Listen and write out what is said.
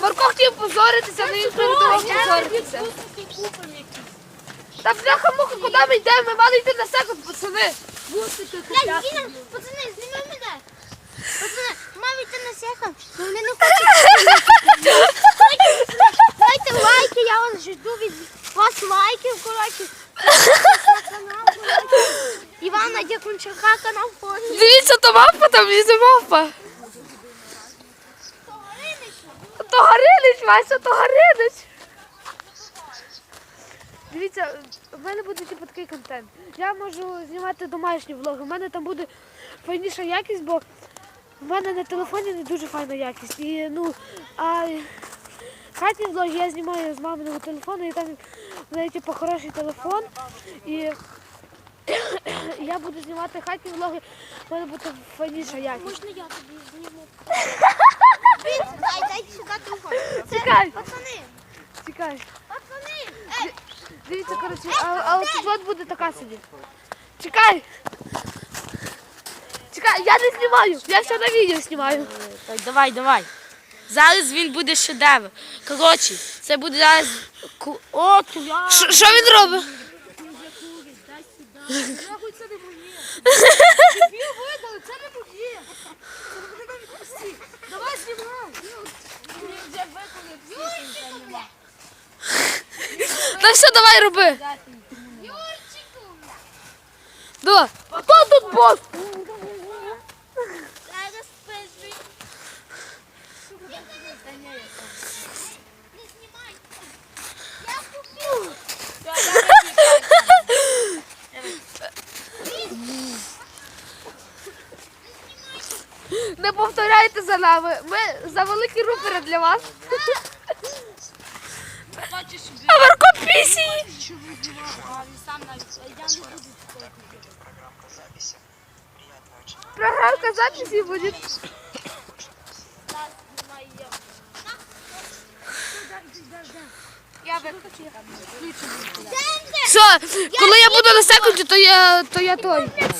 Марко хотів позоритися, але він передумав позоритися. Та бляха муха, куди ми йдемо? Ми мали йти на секунд, пацани. Віна, пацани, зніми мене. Пацани, мав йти на секунд, але вони не хочуть. Дайте лайки, я вас жду від вас лайків, коротше. На канал. Івана Дякунчака канал фото. Дивіться, то мавпа там лізе мавпа. То Гаринич, Вася, то Гаринич. Дивіться, в мене буде типу такий контент. Я можу знімати домашні влоги. У мене там буде файніша якість, бо в мене на телефоні не дуже файна якість. І ну, а хатні влоги я знімаю з маминого телефону, і там в неї типу хороший телефон. І я буду знімати хатні влоги, в мене буде файніша якість. Можна я тобі зніму? Дай, дайте сюди телефон. Чекай. Пацани, Чекай. пацани. Ей, Дивіться, коротше, а, а от тут от буде така собі. Чекай! Чекай, я не знімаю, я все на відео знімаю. Так, давай, давай. Зараз він буде шедевр. Коротше, це буде зараз. ку- О, туя. Що що він робить? Давай знімай. Та все, давай роби. Юрчику. Да. Хто тут бос? Зараз пиздуй. Не знімай. Я Не повторяйте за нами. Ми за великі рупери для вас. А Марко пісі. сам навіть. Я не буду. Програмка записі буде. Все, коли я буду на секунді, то я, то я той. 5